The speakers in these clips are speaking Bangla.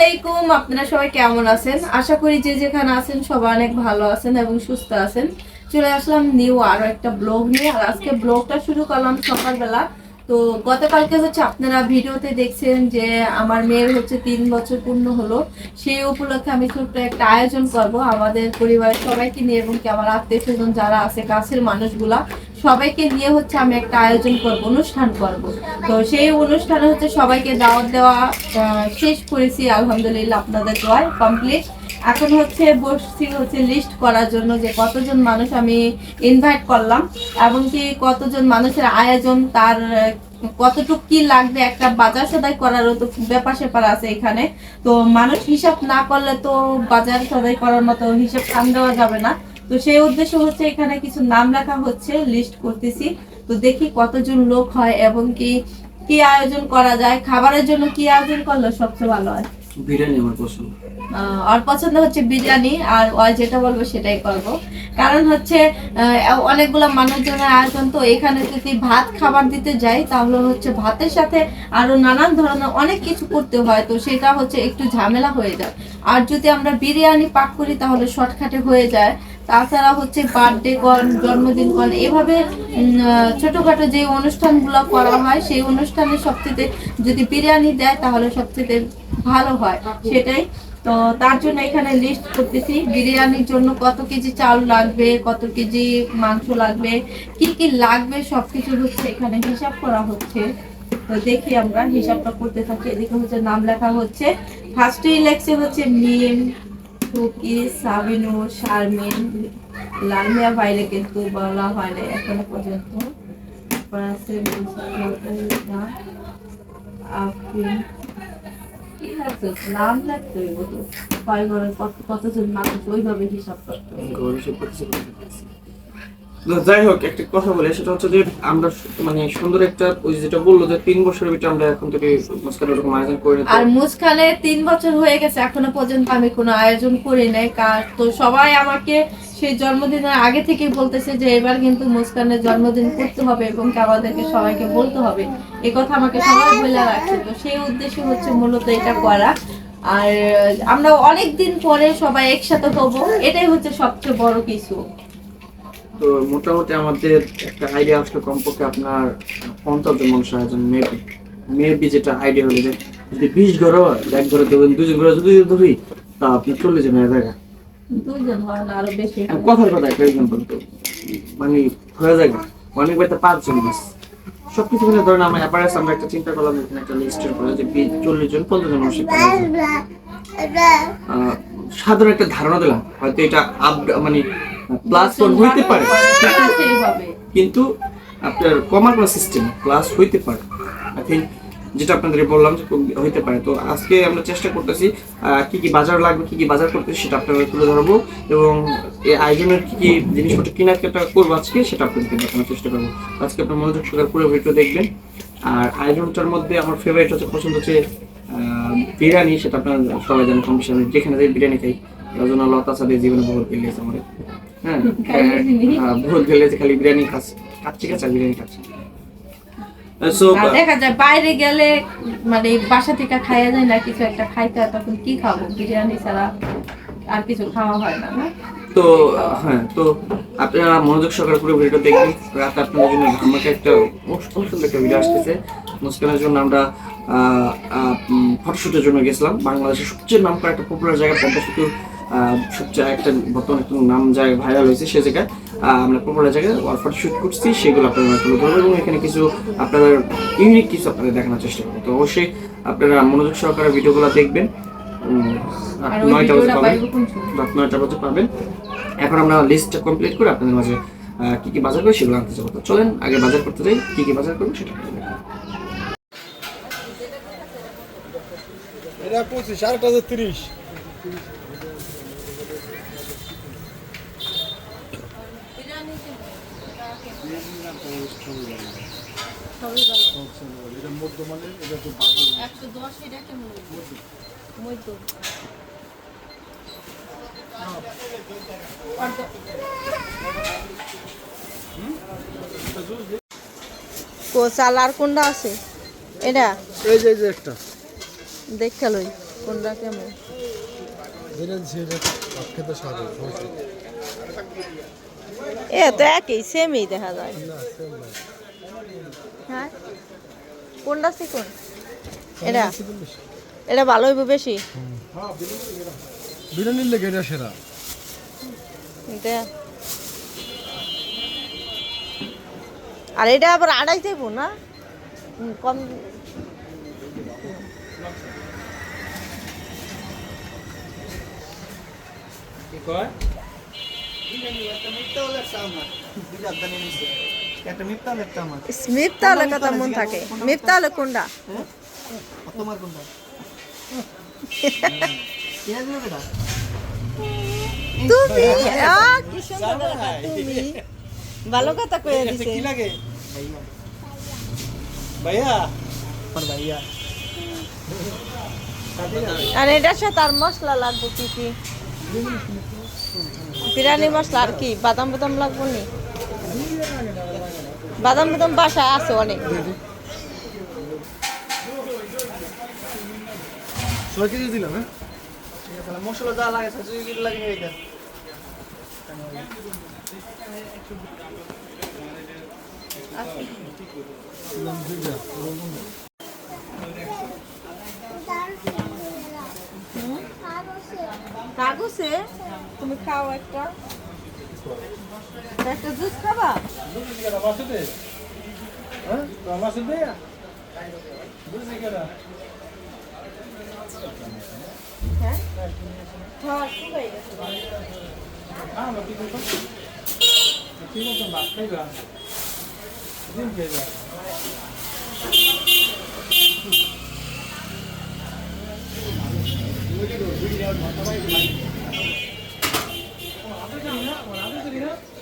আলাইকুম, আপনারা সবাই কেমন আছেন? আশা করি যে যেখানে আছেন সবাই অনেক ভালো আছেন এবং সুস্থ আছেন। চলে আসলাম নিউ আরও একটা ব্লগ নিয়ে। আর আজকে ব্লগটা শুরু করলাম সকালবেলা। তো গতকালকে হচ্ছে আপনারা ভিডিওতে দেখছেন যে আমার মেয়ের হচ্ছে তিন বছর পূর্ণ হলো। সেই উপলক্ষে আমি ছোট্ট একটা আয়োজন করব আমাদের পরিবারের সবাইকে নিয়ে এবং কি আমার আত্মীয় স্বজন যারা আছে, কাছের মানুষগুলা। সবাইকে নিয়ে হচ্ছে আমি একটা আয়োজন করব, অনুষ্ঠান করব। তো সেই অনুষ্ঠানে হচ্ছে সবাইকে দাওয়াত দেওয়া শেষ করেছি, আলহামদুলিল্লাহ আপনাদের দোয়ায় কমপ্লিট এখন হচ্ছে বসছি হচ্ছে লিস্ট করার জন্য যে কতজন মানুষ আমি ইনভাইট করলাম, এবং কি কতজন মানুষের আয়োজন, তার, কতটুকু কি লাগবে একটা বাজার সদাই করারও তো ব্যাপার স্যাপার আছে এখানে। তো মানুষ হিসাব না করলে তো বাজার সদাই করার মতো হিসাব টান দেওয়া যাবে না। তো সেই উদ্দেশ্য হচ্ছে এখানে কিছু নাম লেখা হচ্ছে লিস্ট করতেছি। তো দেখি কতজন লোক হয় এবং কি কি আয়োজন করা যায় খাবারের জন্য কি আয়োজন করলে সবচেয়ে ভালো হয়? বিরিয়ানি আমার পছন্দ। আহ, ওর পছন্দ হচ্ছে বিরিয়ানি আর ও যেটা বলব সেটাই করব। কারণ হচ্ছে অনেকগুলো মানুষজনের আয়োজন তো এখানে যদি ভাত খাবার দিতে যাই তাহলে হচ্ছে ভাতের সাথে আরও নানান ধরনের অনেক কিছু করতে হয় তো সেটা হচ্ছে একটু ঝামেলা হয়ে যায়। আর যদি আমরা বিরিয়ানি পাক করি তাহলে শর্টকাটে হয়ে যায়। তাছাড়া হচ্ছে বার্থডে কন জন্মদিন কন এভাবে ছোটখাটো যে অনুষ্ঠানগুলো করা হয়, সেই অনুষ্ঠানে সবচেয়ে যদি বিরিয়ানি দেয়, তাহলে সবচেয়ে ভালো হয়, সেটাই। তো তার জন্য এখানে লিস্ট করতেছি, বিরিয়ানির জন্য কত কেজি চাল লাগবে, কত কেজি মাংস লাগবে, কি কি লাগবে সবকিছু হচ্ছে এখানে হিসাব করা হচ্ছে। তো দেখি আমরা হিসাবটা করতে থাকি, এদিকে হচ্ছে নাম লেখা হচ্ছে ফার্স্টেই লেখছে হচ্ছে মিম টুকি সাবিনু, শারমিন, লালমিয়া ভাইরে কিন্তু বলা হয় না এখনও পর্যন্ত। কত- কতজন মানুষ ওইভাবে হিসাব করতে। যাই হোক একটা কথা বলি সেটা হচ্ছে যে আমরা মানে সুন্দর একটা ওই যেটা বলল যে তিন বছরের ভিতরে আমরা এখন থেকে মাঝখানে ওরকম আয়োজন করে আর মুসকানে তিন বছর হয়ে গেছে এখনও পর্যন্ত আমি কোনো আয়োজন করি নাই। কার তো সবাই আমাকে সেই জন্মদিনের আগে থেকে বলতেছে যে এবার কিন্তু মুসকানের জন্মদিন করতে হবে এবং আমাদেরকে সবাইকে বলতে হবে। এই কথা আমাকে সবাই বলে রাখছে। তো সেই উদ্দেশ্য হচ্ছে মূলত এটা করা। আর আমরা অনেক দিন পরে সবাই একসাথে হব এটাই হচ্ছে সবচেয়ে বড় কিছু। তো মোটামুটি আমাদের একটা আইডিয়া আসলো কমপক্ষে আপনার পঞ্চাশ জন মানুষ আয়োজন মেবি মেবি যেটা আইডিয়া হলো যে যদি বিশ ঘর এক ঘরে দেবেন দুজন ঘরে যদি ধরি তা আপনি চল্লিশ জনের জায়গা। কথার কথা একটা এক্সাম্পল তো মানে হয়ে যায় অনেক বাড়িতে পাঁচজন বাস সবকিছু মিলে ধরেন আমরা একটা চিন্তা করলাম একটা লিস্টের করে যে বিশ চল্লিশ জন পঞ্চাশ জন। মানুষের আহ, সাধারণ একটা ধারণা দিলাম হয়তো এটা আপ মানে প্লাস ওয়ান হইতে পারে। কিন্তু- আপনার কমার কোনো সিস্টেম প্লাস হইতে পারে। আই থিঙ্ক যেটা আপনাদের বললাম যে হইতে পারে। তো আজকে আমরা চেষ্টা করতেছি কি কি বাজার লাগবে কি কি বাজার করতেছি সেটা আপনাদের তুলে ধরবো। এবং এই আয়োজনের কি কি জিনিসপত্র কেনাকাটা করব আজকে সেটা আপনাদেরকে দেখানোর চেষ্টা করব। আজকে আপনার মনোযোগ সহকারে পুরো ভিডিও দেখবেন। আর আয়োজনটার মধ্যে আমার ফেভারিট হচ্ছে পছন্দ হচ্ছে আহ, বিরিয়ানি সেটা আপনার সবাই জানেন কম যেখানে যাই বিরিয়ানি খাই। তার জন্য লতা সাথে জীবনে বহুত গেলেছে আমার হ্যাঁ হ্যাঁ, বহুত গেলেছে খালি বিরিয়ানি খাচ্ছে খাচ্ছে আর বিরিয়ানি খাচ্ছি। দেখা যায় বাইরে গেলে মানে বাসা থেকে খাইয়া যায় না কিছু একটা খাইতে হয় তখন কি খাব? বিরিয়ানি ছাড়া আর কিছু খাওয়া হয় না না? তো হ্যাঁ তো আপনারা মনোযোগ সহকারে পুরো ভিডিওটা দেখবেন। রাতে আপনাদের জন্য আমাকে একটা সুন্দর একটা ভিডিও আসতেছে। মুস্কানের জন্য আমরা ফটোশুটের জন্য গেছিলাম। বাংলাদেশের সবচেয়ে নাম করা একটা পপুলার জায়গা পদ্মা সেতু। সবচেয়ে একটা বর্তমানে একটা নাম জায়গা ভাইরাল হয়েছে সে জায়গায়। আমরা পপুলার জায়গায় ফটোশুট করছি সেগুলো আপনারা তুলে ধরবো এবং এখানে কিছু আপনাদের ইউনিক কিছু আপনাদের দেখানোর চেষ্টা করব। তো অবশ্যই আপনারা মনোযোগ সহকারে ভিডিওগুলো দেখবেন। রাত নয়টা বাজে পাবেন? রাত নয়টা বাজে পাবেন। এখন আমরা লিস্টটা কমপ্লিট করে আপনাদের মাঝে কি কি বাজার করি সেগুলো আনতে যাব। তো চলেন আগে বাজার করতে যাই কি কি বাজার করব সেটা। এটা পঁচিশ আরেকটা যে তিরিশ এটা মধ্যমানের এটা তো বাজে একশো দশ এটা কেমন মধ্য। কো চাল আর কোনটা আছে? এটা? এই যে যে একটা। দেখে লই কোনটা কেমন। এ তো একই সেমই দেখা যায়। না same না। হ্যাঁ? কোনটা চিকন এটা? এটা ভালো হইব বেশি? বিরিয়ানির লেগে এটা সেরা। আর এটা আবার আড়াই যাইব না? কম। একটা মিথ্যা একটা আমার। তাহলে কথা মন থাকে। কোনটা? তোমার কোনটা? কে তুমি? আ, কি সুন্দর তুমি। ভালো কথা দিছে। লাগে? ভাইয়া। আমার ভাইয়া। আর এটার সাথে আর মশলা লাগবে কি কি? বিরিয়ানি মশলা আর কি? বাদাম বাদাম লাগবে নি? বাদাম বাদাম বাসা আছে অনেক। ছয় কেজি দিলাম হ্যাঁ? মশলা যা লাগে সবজি কি লাগে এটা কাগজে? তুমি খাও একটা। একটা জুস খাবা? হ্যাঁ? হ্যাঁ?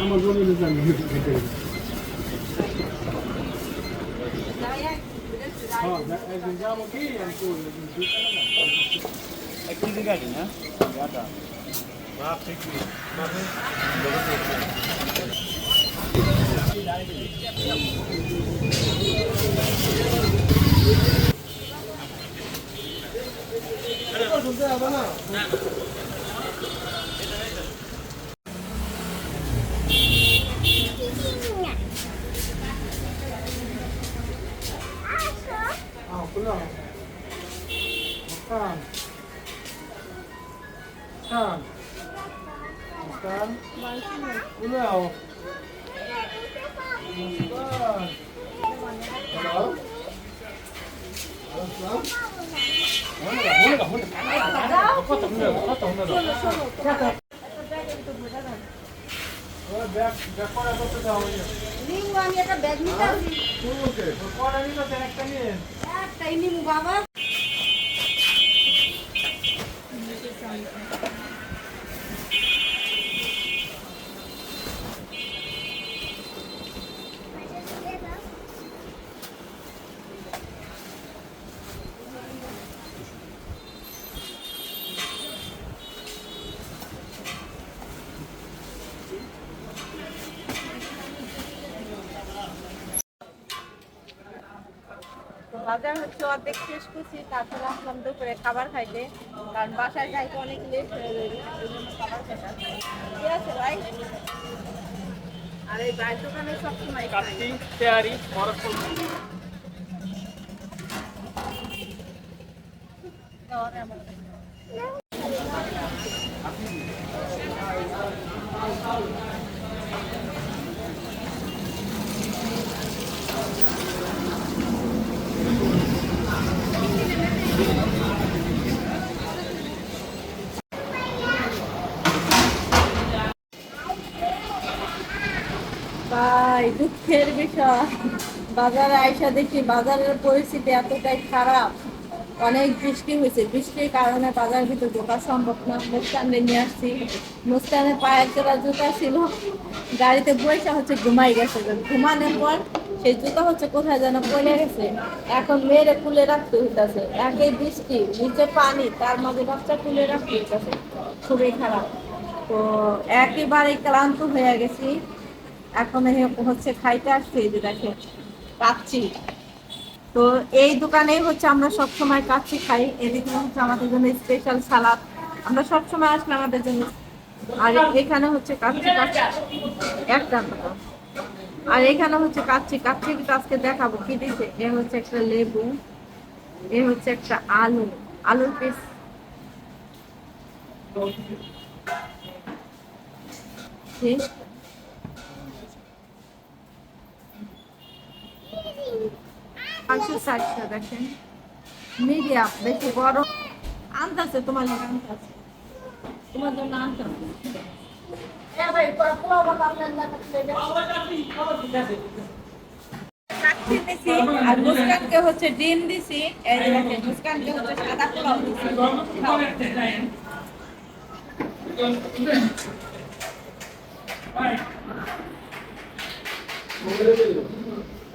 আমার জমিতে যান খেতে নিমু আমি একটা ব্যাগ নিতে আসি একটাই নিমু বাবা বাজার হচ্ছে অর্ধেক শেষ করছি তারপরে আসলাম দুপুরে খাবার খাইতে। কারণ বাসায় যাইতে অনেক লেট হয়ে ওই খাবার খেতে ঠিক আছে ভাই? আর এই বাইর দোকানে সবসময়। কাচ্চি তেয়ারি মরক্কো ভাই দুঃখের বিষয় বাজারে আইসা দেখি বাজারের পরিস্থিতি এতটাই খারাপ। অনেক বৃষ্টি হয়েছে। বৃষ্টির কারণে বাজার ভিতর ঢোকা সম্ভব না। মুস্কানে নিয়ে আসছি। মুস্কানের পায়ের জোড়া জুতা ছিল। গাড়িতে বসে হচ্ছে ঘুমাই গেছে। ঘুমানোর পর সেই জুতা হচ্ছে কোথায় যেন পড়ে গেছে। এখন মেয়েরে তুলে রাখতে হইতাছে। একই বৃষ্টি, নিচে পানি, তার মাঝে বাচ্চা তুলে রাখতে হইতাছে। খুবই খারাপ। তো একেবারে ক্লান্ত হয়ে গেছি। এখন হচ্ছে খাইতে আসছি, এই দেখে কাচ্চি তো এই দোকানেই হচ্ছে আমরা সব সময় কাচ্চি খাই, এদিকে হচ্ছে আমাদের জন্য স্পেশাল সালাদ আমরা সব সময় আসলে আমাদের জন্য আর এখানে হচ্ছে কাচ্চি কাচ্চি একটা। আর এখানে হচ্ছে কাচ্চি কাচ্চি কিন্তু আজকে দেখাবো। কি দিছে এ হচ্ছে একটা লেবু, এ হচ্ছে একটা আলু, আলুর পিস ঠিক পাঁচশো ষাটটা দেখেন। মিডিয়াম বেশি বড়। আনতেছে, তোমার জন্য আনতেছে। তোমার জন্য আনতেছে। আর হচ্ছে ডিম দিছি। মুস্কানকে হচ্ছে সাদা পোলাও দিছি।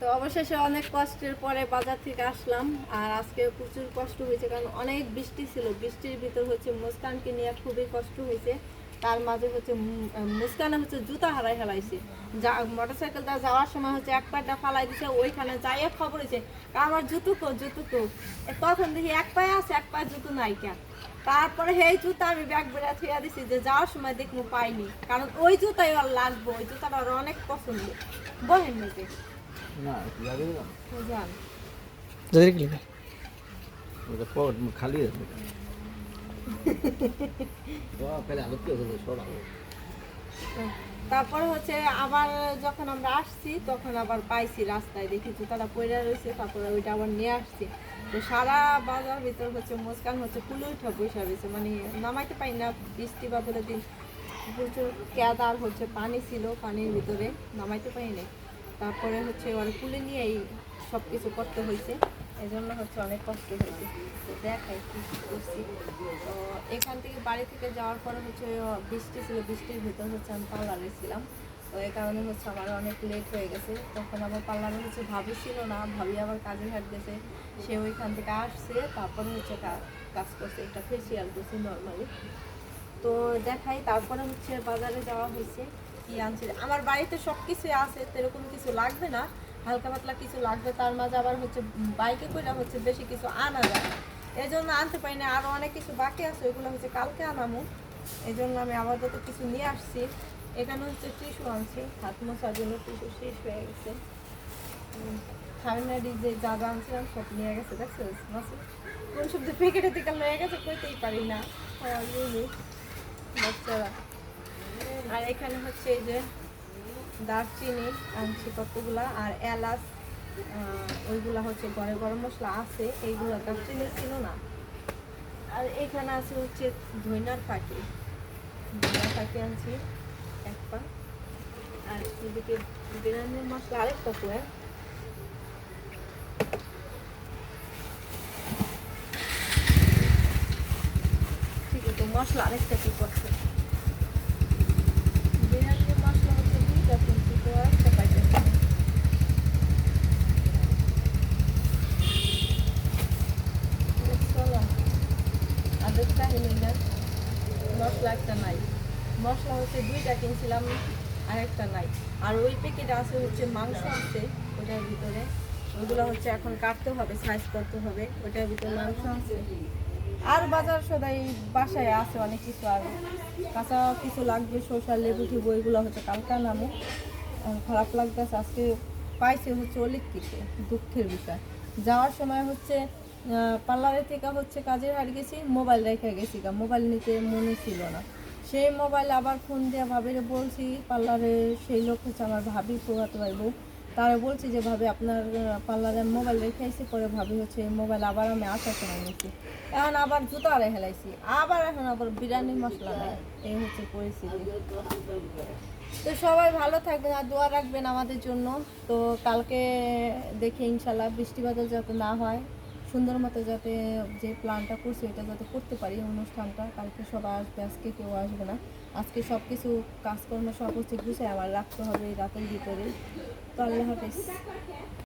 তো অবশেষে অনেক কষ্টের পরে বাজার থেকে আসলাম, আর আজকে প্রচুর কষ্ট হয়েছে কারণ অনেক বৃষ্টি ছিল। বৃষ্টির ভিতর হচ্ছে মুস্কানকে নিয়ে খুবই কষ্ট হয়েছে। তার মাঝে হচ্ছে মুস্কানে হচ্ছে জুতা হারাই হেলাইছে যা মোটরসাইকেলটা যাওয়ার সময় হচ্ছে এক পাটা ফালাই দিছে, ওইখানে যাইয়ে খবর হয়েছে আমার জুতুকো জুতুকো এ তখন দেখি এক পায়ে আছে, এক পায়ে জুতো নাই কেন? তারপরে সেই জুতা আমি ব্যাগ বেড়া থুয়া দিছি যে যাওয়ার সময় দেখব পাইনি। কারণ ওই জুতাই ওর লাগবে, ওই জুতাটা ওর অনেক পছন্দ বহেন নাকি? যাদের কি খালি। আলো তারপর হচ্ছে আবার যখন আমরা আসছি তখন আবার পাইছি রাস্তায় দেখি জুতাটা পড়ে রয়েছে তারপরে ওইটা আবার নিয়ে আসছি। তো সারা বাজার ভিতর হচ্ছে মুস্কান হচ্ছে কুলে উঠে বসে রয়েছে মানে নামাইতে পারি না বৃষ্টি বাদলের দিন। প্রচুর কেদার হচ্ছে পানি ছিল পানির ভিতরে নামাইতে পারি না তারপরে হচ্ছে কুলে নিয়েই সব কিছু করতে হয়েছে। এই জন্য হচ্ছে অনেক কষ্ট হয়েছে। তো দেখাই কি করছি। তো এখান থেকে বাড়ি থেকে যাওয়ার পরে হচ্ছে বৃষ্টি ছিল, বৃষ্টির ভিতর হচ্ছে আমি পার্লারে ছিলাম। তো এই কারণে হচ্ছে আমার অনেক লেট হয়ে গেছে। তখন আমার পার্লারে হচ্ছে ভাবি ছিল না। ভাবি আবার কাজে হাট গেছে সে ওইখান থেকে আসছে, তারপরে হচ্ছে কাজ করছে। একটা ফেসিয়াল করছে নর্মালি তো দেখাই, তারপরে হচ্ছে বাজারে যাওয়া হয়েছে। কি আনছে? আমার বাড়িতে সব কিছুই আছে সেরকম কিছু লাগবে না, হালকা পাতলা কিছু লাগবে, তার মাঝে আবার হচ্ছে বাইকে করে হচ্ছে বেশি কিছু আনা যায় এই জন্য আনতে পারি না আরও অনেক কিছু বাকি আছে, ওইগুলো হচ্ছে কালকে আনামু। এই জন্য আমি আপাতত কিছু নিয়ে আসছি। এখানে হচ্ছে টিস্যু আনছি, হাত মশার জন্য টিস্যু শেষ হয়ে গেছে। সামনের যে যা যা আনছিলাম সব নিয়ে গেছে দেখছ মাসুদ? কোন সব যে প্যাকেটে থেকে লয়ে গেছে কইতেই পারি না। জিনিস বাচ্চারা। আর এখানে হচ্ছে এই যে দারচিনি আনছি কতগুলা, আর এলাচ ওইগুলা হচ্ছে ঘরে গরম মশলা আছে, এইগুলো দারচিনি ছিল না। আর এখানে আছে হচ্ছে ধইনার পাখি। ধইনার পাখি আনছি, এক পা। আর এদিকে বিরিয়ানির মশলা আরেকটা করে ঠিক আছে, মশলা আরেকটা কি করছে বিরিয়ানির মশলা হচ্ছে দুইটা কিনছি তো একটা পাইতেছি না। দেখতে নিই না মশলা একটা নাই হচ্ছে দুইটা কিনছিলাম আর একটা নাই। আর ওই প্যাকেটে আছে হচ্ছে মাংস আছে, ওটার ভিতরে। ওগুলো হচ্ছে এখন কাটতে হবে সাইজ করতে হবে, ওটার ভিতরে মাংস আছে। আর বাজার সদাই বাসায় আছে অনেক কিছু আর। কাঁচা কিছু লাগবে শসা লেবু টিবু, এগুলো হচ্ছে কালকা নামে। খারাপ লাগতেছে, আজকে পাইছে হচ্ছে অলিক কিছু, দুঃখের বিষয়। যাওয়ার সময় হচ্ছে পার্লারে থেকে হচ্ছে কাজের হার গেছি, মোবাইল রেখে গেছি মোবাইল নিতে মনে ছিল না। সেই মোবাইল আবার ফোন দিয়ে ভাবিরে বলছি পার্লারে সেই লোক হচ্ছে আমার ভাবি পোহাতে পারব তারা বলছি যে, ভাবি, আপনার পার্লারে মোবাইল রেখে এসে পরে ভাবি হচ্ছে এই মোবাইল আবার আমি আসার সময় নিয়েছি এখন আবার জুতা রেখে লাইছি আবার এখন আবার বিরিয়ানি মশলা এই হচ্ছে পরিস্থিতি। তো সবাই ভালো থাকবেন আর দোয়া রাখবেন আমাদের জন্য। তো কালকে দেখে ইনশাল্লাহ বৃষ্টি বাদল যাতে না হয়। সুন্দর মতো যাতে যে প্ল্যানটা করছি এটা যাতে করতে পারি অনুষ্ঠানটা, কালকে সবাই আসবে, আজকে কেউ আসবে না। আজকে সব কিছু কাজকর্ম সব হচ্ছে গুছিয়ে আমার রাখতে হবে রাতের ভিতরে। তো আল্লাহ হাফিজ।